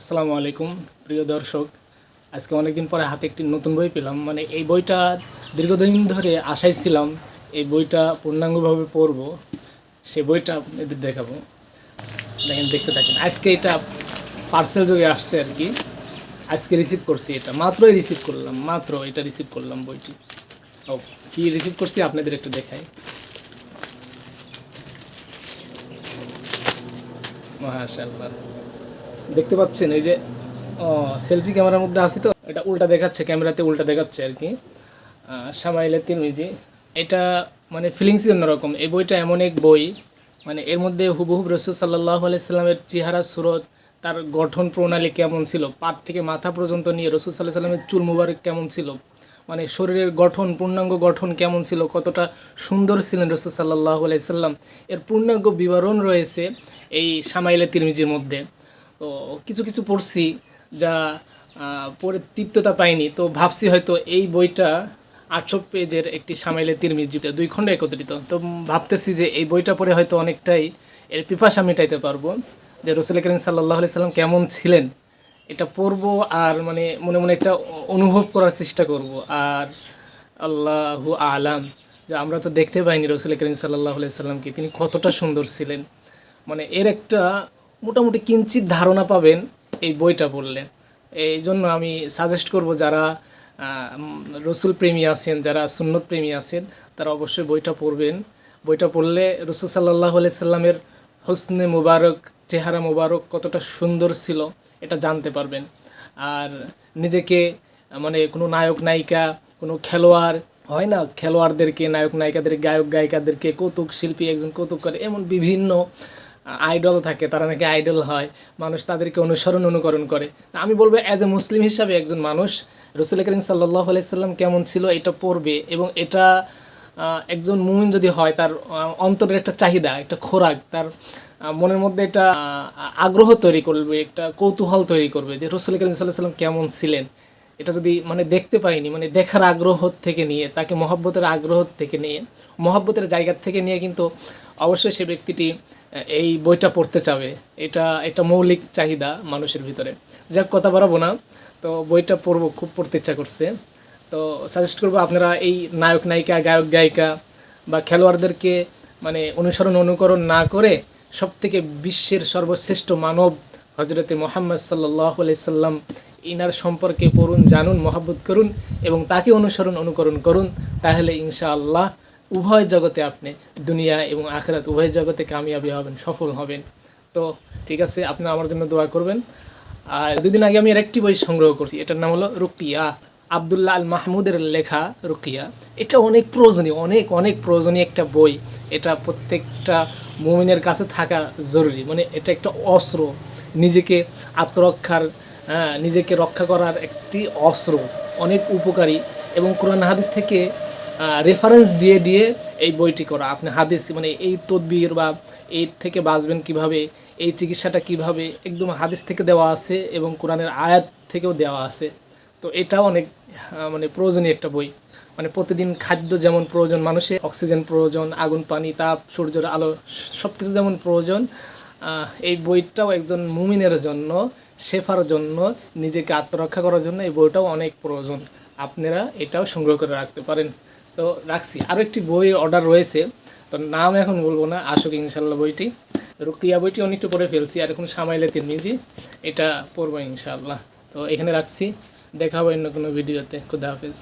আসসালামু আলাইকুম, প্রিয় দর্শক। আজকে অনেকদিন পরে হাতে একটি নতুন বই পেলাম। মানে এই বইটা দীর্ঘদিন ধরে আশায় ছিলাম এই বইটা পূর্ণাঙ্গভাবে পড়ব। সে বইটা আপনাদের দেখাবো। দেখেন, দেখতে থাকেন। আজকে এটা পার্সেল যোগে আসছে আর কি। আজকে রিসিভ করছি এটা। মাত্রই রিসিভ করলাম, মাত্র এটা রিসিভ করলাম বইটি। ও, কি রিসিভ করছি আপনাদের একটু দেখাই। মাশাআল্লাহ। দেখতে পাচ্ছেন এই যে সেলফি ক্যামেরার মধ্যে আছি তো, এটা উল্টা দেখাচ্ছে ক্যামেরাতে উল্টা দেখাচ্ছে আর কি। সামাইলে তিরমিজি এটা মানে ফিলিংসই অন্যরকম এই বইটা এমন এক বই মানে এর মধ্যে হুবহুব রসুল সাল্লাহ আলাইসাল্লামের চেহারা, সুরত, তার গঠন প্রণালী কেমন ছিল পাট থেকে মাথা পর্যন্ত নিয়ে রসুল সাল্লাহ সাল্লামের চুল মুবারক কেমন ছিল মানে শরীরের গঠন, পূর্ণাঙ্গ গঠন কেমন ছিল, কতটা সুন্দর ছিলেন রসুল সাল্লাহ আলাইসাল্লাম এর পূর্ণাঙ্গ বিবরণ রয়েছে এই সামাইলে তিরমিজির মধ্যে। তো কিছু কিছু পড়ছি যা পড়ে তৃপ্ততা পাইনি। তো ভাবছি হয়তো এই বইটা আটশো পেজের একটি সামাইলে তিরমিজিতে দুই খণ্ড একত্রিত। তো ভাবতেছি যে এই বইটা পড়ে হয়তো অনেকটাই এর পিপাসা মেটাইতে পারব যে রসুল করিম সাল্লাহ সাল্লাম কেমন ছিলেন। এটা পড়ব আর মানে মনে মনে একটা অনুভব করার চেষ্টা করব। আর আল্লাহু আলাম, যে আমরা তো দেখতে পাইনি রসুল করিম সাল্লাহ সাল্লামকে তিনি কতটা সুন্দর ছিলেন। মানে এর একটা মোটামুটি কিঞ্চিত ধারণা পাবেন এই বইটা পড়লে। এই জন্য আমি সাজেস্ট করব যারা রসুল প্রেমী আছেন, যারা সুন্নত প্রেমী আছেন, তারা অবশ্যই বইটা পড়বেন। বইটা পড়লে রসুল সাল্লাহ সাল্লামের হোসনে মুবারক, চেহারা মুবারক কতটা সুন্দর ছিল এটা জানতে পারবেন। আর নিজেকে মানে কোনো নায়ক নায়িকা, কোনো খেলোয়াড়, হয় না খেলোয়াড়দেরকে, নায়ক নায়িকাদের, গায়ক গায়িকাদেরকে কৌতুক শিল্পী একজন কৌতুক করে এমন বিভিন্ন আইডল থাকে, তারা নাকি আইডল হয়, মানুষ তাদেরকে অনুসরণ অনুকরণ করে। আমি বলব অ্যাজ এ মুসলিম হিসাবে একজন মানুষ, রসুল করিম সাল্লাহ আলাইসাল্লাম কেমন ছিল এটা পড়বে এবং এটা একজন মুমিন যদি হয়, তার অন্তরের একটা চাহিদা, একটা খোরাক, তার মনের মধ্যে একটা আগ্রহ তৈরি করবে, একটা কৌতূহল তৈরি করবে যে রসুল করিম সাল্লাহ সাল্লাম কেমন ছিলেন। এটা যদি মানে দেখতে পাইনি মানে দেখার আগ্রহ থেকে নিয়ে, তাকে মহব্বতের আগ্রহ থেকে নিয়ে, মহব্বতের জায়গা থেকে নিয়ে কিন্তু অবশ্যই সে ব্যক্তিটি এই বইটা পড়তে চাবে। এটা এটা মৌলিক চাহিদা মানুষের ভিতরে। যাক, কথা বাড়াবো না। তো বইটা পড়ব, খুব পড়তে ইচ্ছা করছে। তো সাজেস্ট করব আপনারা এই নায়ক, নায়িকা, গায়ক, গায়িকা বা খেলোয়াড়দেরকে মানে অনুসরণ, অনুকরণ না করে সব থেকে বিশ্বের সর্বশ্রেষ্ঠ মানব হজরতে মোহাম্মদ সাল্লাহ সাল্লাম ইনার সম্পর্কে পড়ুন, জানুন, মহাব্বত করুন এবং তাকে অনুসরণ, অনুকরণ করুন, তাহলে ইনশাআল্লাহ উভয় জগতে আপনি দুনিয়া এবং আখেরাত উভয় জগতে কামিয়াবি হবেন, সফল হবেন। তো ঠিক আছে, আপনারা আমার জন্য দোয়া করবেন। আর দুদিন আগে আমি আরেকটি বই সংগ্রহ করছি, এটার নাম হলো রুকিয়া, আবদুল্লাহ আল মাহমুদের লেখা রুকিয়া। এটা অনেক প্রয়োজনীয়, অনেক অনেক প্রয়োজনীয় একটা বই। এটা প্রত্যেকটা মুমিনের কাছে থাকা জরুরি। মানে এটা একটা অস্ত্র, নিজেকে আত্মরক্ষার নিজেকে রক্ষা করার একটি অস্ত্র। অনেক উপকারী। এবং কোরআন হাদিস থেকে রেফারেন্স দিয়ে দিয়ে এই বইটি করা। আপনি হাদিস মানে এই তদবির বা এই থেকে বাঁচবেন কীভাবে, এই চিকিৎসাটা কীভাবে, একদম হাদিস থেকে দেওয়া আছে এবং কোরআনের আয়াত থেকেও দেওয়া আছে। তো এটাও অনেক মানে প্রয়োজনীয় একটা বই। মানে প্রতিদিন খাদ্য যেমন প্রয়োজন মানুষের অক্সিজেন প্রয়োজন, আগুন, পানি, তাপ, সূর্যের আলো সব কিছু যেমন প্রয়োজন এই বইটাও একজন মুমিনের জন্য, শেফার জন্য, নিজেকে আত্মরক্ষা করার জন্য এই বইটাও অনেক প্রয়োজন। আপনারা এটাও সংগ্রহ করে রাখতে পারেন। তো রাখছি। আরও একটি বই অর্ডার রয়েছে। তো নাম এখন বলব না, আসুক ইনশাল্লাহ বইটি। রুকিয়া বইটি অনেকটু পরে ফেলছি, আর এখন সামাইলে তিরমিজি। এটা পড়ব ইনশাল্লাহ তো এখানে রাখছি। দেখা হবে অন্য কোনো ভিডিওতে। খুদা হাফিজ।